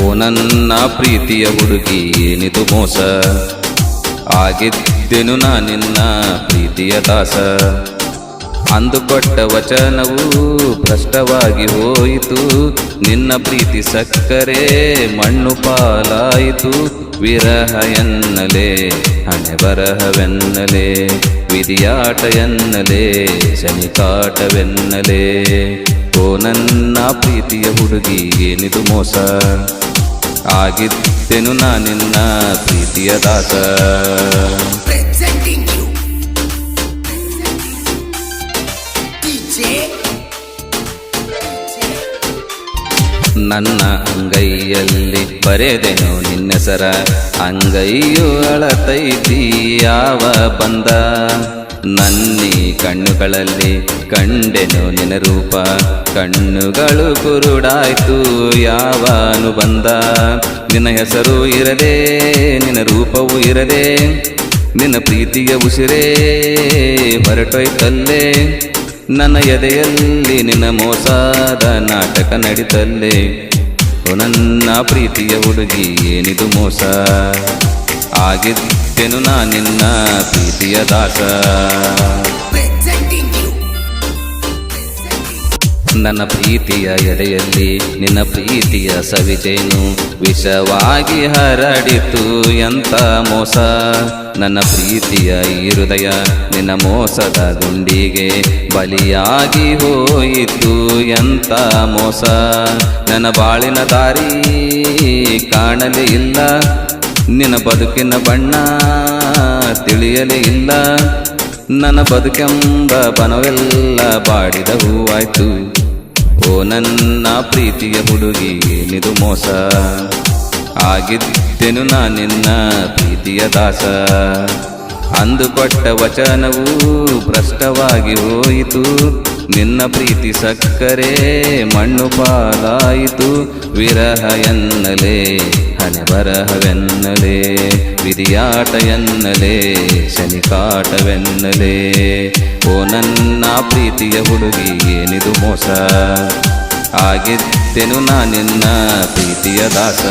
ಓ ನನ್ನ ಪ್ರೀತಿಯ ಹುಡುಗಿ, ಏನಿದು ಮೋಸ? ಆಗಿದ್ದೆನು ನಾ ನಿನ್ನ ಪ್ರೀತಿಯ ದಾಸ. ಅಂದುಕೊಟ್ಟ ವಚನವು ಭ್ರಷ್ಟವಾಗಿ ಹೋಯಿತು. ನಿನ್ನ ಪ್ರೀತಿ ಸಕ್ಕರೆ ಮಣ್ಣು ಪಾಲಾಯಿತು. ವಿರಹ ಎನ್ನಲೇ, ಹಣೆ ಬರಹವೆನ್ನಲೇ, ವಿಧಿಯಾಟ ಎನ್ನಲೇ ಶನಿಕಾಟವೆನ್ನಲೇ ಓ ನನ್ನ ಪ್ರೀತಿಯ ಹುಡುಗಿ, ಏನಿದು ಮೋಸ? ಆಗಿದ್ದೆನು ನಾ ನಿನ್ನ ಪ್ರೀತಿಯ ದಾಸ. ನನ್ನ ಅಂಗೈಯಲ್ಲಿ ಬರೆದೆನು ನಿನ್ನೆಸರ. ಅಂಗೈಯು ಅಳತೈತಿ ಯಾವ ಬಂದ? ನನ್ನಿ ಕಣ್ಣುಗಳಲ್ಲಿ ಕಂಡೆನು ನಿನ ರೂಪ. ಕಣ್ಣುಗಳು ಕುರುಡಾಯ್ತು, ಯಾವನು ಬಂದ. ನಿನ್ನ ಹೆಸರು ಇರದೆ, ನಿನ್ನ ರೂಪವೂ ಇರದೆ. ನಿನ್ನ ಪ್ರೀತಿಯ ಉಸಿರೇ ಹೊರಟೊಯ್ತಲ್ಲೇ. ನನ್ನ ಎದೆಯಲ್ಲಿ ನಿನ್ನ ಮೋಸಾದ ನಾಟಕ ನಡೀತಲ್ಲೇ. ನನ್ನ ಪ್ರೀತಿಯ ಹುಡುಗಿ, ಏನಿದು ಮೋಸ? ಆಗಿದ್ದೆನು ನಾ ನಿನ್ನ ಪ್ರೀತಿಯ ದಾಸ? ನನ್ನ ಪ್ರೀತಿಯ ಎಡೆಯಲ್ಲಿ ನಿನ್ನ ಪ್ರೀತಿಯ ಸವಿಜೇನು ವಿಷವಾಗಿ ಹರಡಿತು ಎಂತ ಮೋಸ? ನನ್ನ ಪ್ರೀತಿಯ ಈ ಹೃದಯ ನಿನ್ನ ಮೋಸದ ಗುಂಡಿಗೆ ಬಲಿಯಾಗಿ ಹೋಯಿತು ಎಂತ ಮೋಸ? ನನ್ನ ಬಾಳಿನ ದಾರಿ ಕಾಣಲಿ ಇಲ್ಲ ನಿನ್ನ ಬದುಕಿನ ಬಣ್ಣ ತಿಳಿಯಲೇ ಇಲ್ಲ. ನನ್ನ ಬದುಕೆಂಬ ಬನವೆಲ್ಲ ಬಾಡಿದ ಹೂವಾಯ್ತು. ಓ ನನ್ನ ಪ್ರೀತಿಯ ಹುಡುಗಿ, ಏನಿದು ಮೋಸ? ಆಗಿದ್ದೆನು ನಾನಿನ್ನ ಪ್ರೀತಿಯ ದಾಸ? ಅಂದುಕೊಟ್ಟ ವಚನವು ಭ್ರಷ್ಟವಾಗಿ ಹೋಯಿತು. ನಿನ್ನ ಪ್ರೀತಿ ಸಕ್ಕರೆ ಮಣ್ಣು ಪಾಲಾಯಿತು. ವಿರಹ ಎನ್ನಲೇ ಹಣೆ ಬರಹವೆನ್ನಲೇ ವಿಧಿಯಾಟ ಎನ್ನಲೇ, ಶನಿಕಾಟವೆನ್ನಲೇ. ಓ ನನ್ನ ಪ್ರೀತಿಯ ಹುಡುಗಿ, ಏನಿದು ಮೋಸ? ಆಗಿದ್ದೆನು ನಾ ನಿನ್ನ ಪ್ರೀತಿಯ ದಾಸ.